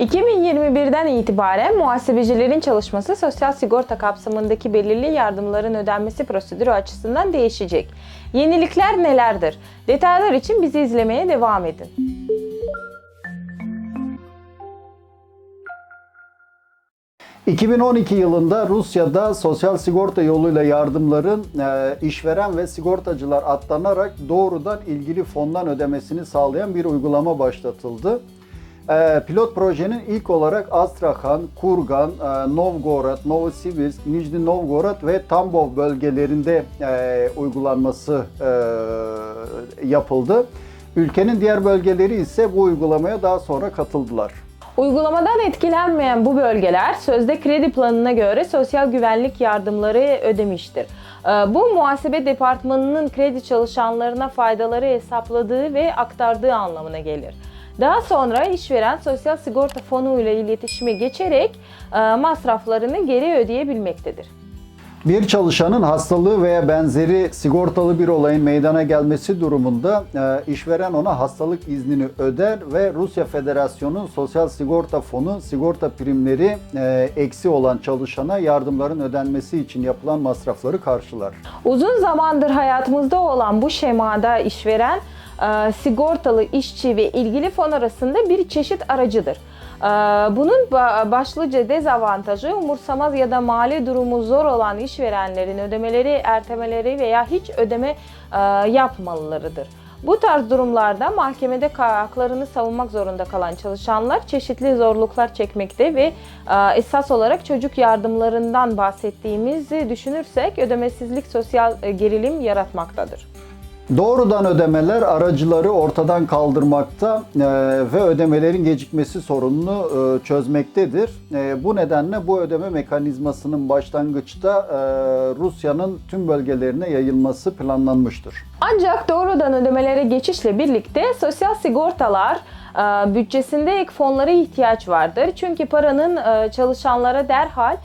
2021'den itibaren muhasebecilerin çalışması sosyal sigorta kapsamındaki belirli yardımların ödenmesi prosedürü açısından değişecek. Yenilikler nelerdir? Detaylar için bizi izlemeye devam edin. ...2012 yılında Rusya'da sosyal sigorta yoluyla yardımların e, işveren ve sigortacılar atlanarak doğrudan ilgili fondan ödemesini sağlayan bir uygulama başlatıldı. E, pilot projenin ilk olarak Astrakhan, Kurgan, e, Novgorod, Novosibirsk, Nijni Novgorod ve Tambov bölgelerinde e, uygulanması e, yapıldı. Ülkenin diğer bölgeleri ise bu uygulamaya daha sonra katıldılar. Uygulamadan etkilenmeyen bu bölgeler sözde kredi planına göre sosyal güvenlik yardımları ödemiştir. Ee, Bu muhasebe departmanının kredi çalışanlarına faydaları hesapladığı ve aktardığı anlamına gelir. Daha sonra işveren sosyal sigorta fonu ile iletişime geçerek e, masraflarını geri ödeyebilmektedir. Bir çalışanın hastalığı veya benzeri sigortalı bir olayın meydana gelmesi durumunda e, işveren ona hastalık iznini öder ve Rusya Federasyonu Sosyal Sigorta Fonu sigorta primleri e, eksi olan çalışana yardımların ödenmesi için yapılan masrafları karşılar. Uzun zamandır hayatımızda olan bu şemada işveren sigortalı işçi ve ilgili fon arasında bir çeşit aracıdır. E, Bunun ba- başlıca dezavantajı umursamaz ya da mali durumu zor olan işverenlerin ödemeleri ertemeleri veya hiç ödeme e, yapmalılarıdır. Bu tarz durumlarda mahkemede haklarını savunmak zorunda kalan çalışanlar çeşitli zorluklar çekmekte ve e, esas olarak çocuk yardımlarından bahsettiğimizi düşünürsek ödemesizlik sosyal e, gerilim yaratmaktadır. Doğrudan ödemeler aracıları ortadan kaldırmakta e, ve ödemelerin gecikmesi sorununu e, çözmektedir. E, bu nedenle bu ödeme mekanizmasının başlangıçta Rusya'nın tüm bölgelerine yayılması planlanmıştır. Ancak doğrudan ödemelere geçişle birlikte sosyal sigortalar bütçesinde ek fonlara ihtiyaç vardır. Çünkü paranın çalışanlara derhal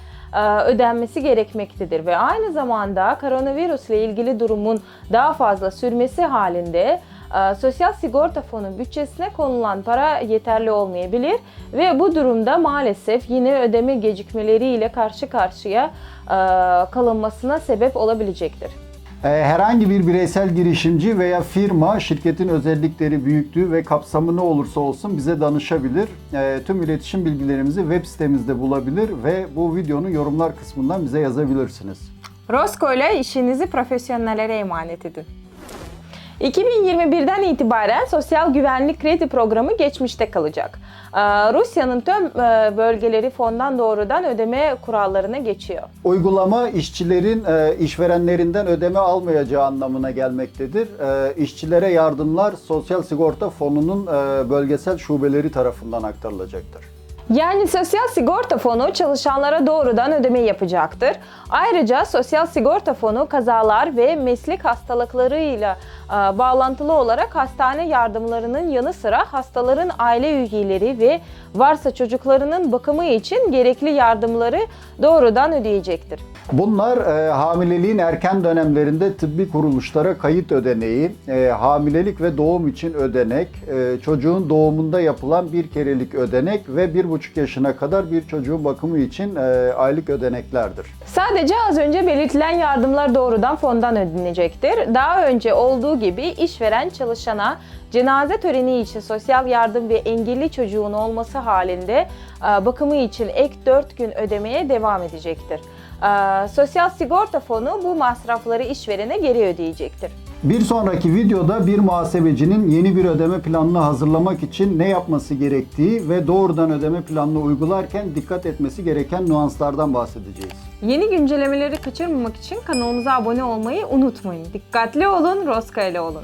ödenmesi gerekmektedir ve aynı zamanda koronavirüs ile ilgili durumun daha fazla sürmesi halinde e, Sosyal Sigorta Fonu bütçesine konulan para yeterli olmayabilir ve bu durumda maalesef yine ödeme gecikmeleriyle karşı karşıya e, kalınmasına sebep olabilecektir. E, Herhangi bir bireysel girişimci veya firma şirketin özellikleri, büyüklüğü ve kapsamı ne olursa olsun bize danışabilir. E, Tüm iletişim bilgilerimizi web sitemizde bulabilir ve bu videonun yorumlar kısmından bize yazabilirsiniz. Rosco ile işinizi profesyonellere emanet edin. 2021'den itibaren sosyal güvenlik kredi programı geçmişte kalacak. Ee, Rusya'nın tüm e, bölgeleri fondan doğrudan ödeme kurallarına geçiyor. Uygulama işçilerin e, işverenlerinden ödeme almayacağı anlamına gelmektedir. E, işçilere yardımlar Sosyal Sigorta Fonu'nun bölgesel şubeleri tarafından aktarılacaktır. Yani Sosyal Sigorta Fonu çalışanlara doğrudan ödeme yapacaktır. Ayrıca Sosyal Sigorta Fonu kazalar ve meslek hastalıklarıyla e, bağlantılı olarak hastane yardımlarının yanı sıra hastaların aile üyeleri ve varsa çocuklarının bakımı için gerekli yardımları doğrudan ödeyecektir. Bunlar e, hamileliğin erken dönemlerinde tıbbi kuruluşlara kayıt ödeneği, e, hamilelik ve doğum için ödenek, e, çocuğun doğumunda yapılan bir kerelik ödenek ve bir buçuk yaşına kadar bir çocuğun bakımı için e, aylık ödeneklerdir. Sadece az önce belirtilen yardımlar doğrudan fondan ödenecektir. Daha önce olduğu gibi işveren çalışana cenaze töreni için sosyal yardım ve engelli çocuğun olması halinde e, bakımı için ek 4 gün ödemeye devam edecektir. E, Sosyal Sigorta Fonu bu masrafları işverene geri ödeyecektir. Bir sonraki videoda bir muhasebecinin yeni bir ödeme planını hazırlamak için ne yapması gerektiği ve doğrudan ödeme planını uygularken dikkat etmesi gereken nüanslardan bahsedeceğiz. Yeni güncellemeleri kaçırmamak için kanalımıza abone olmayı unutmayın. Dikkatli olun, Roska ile olun.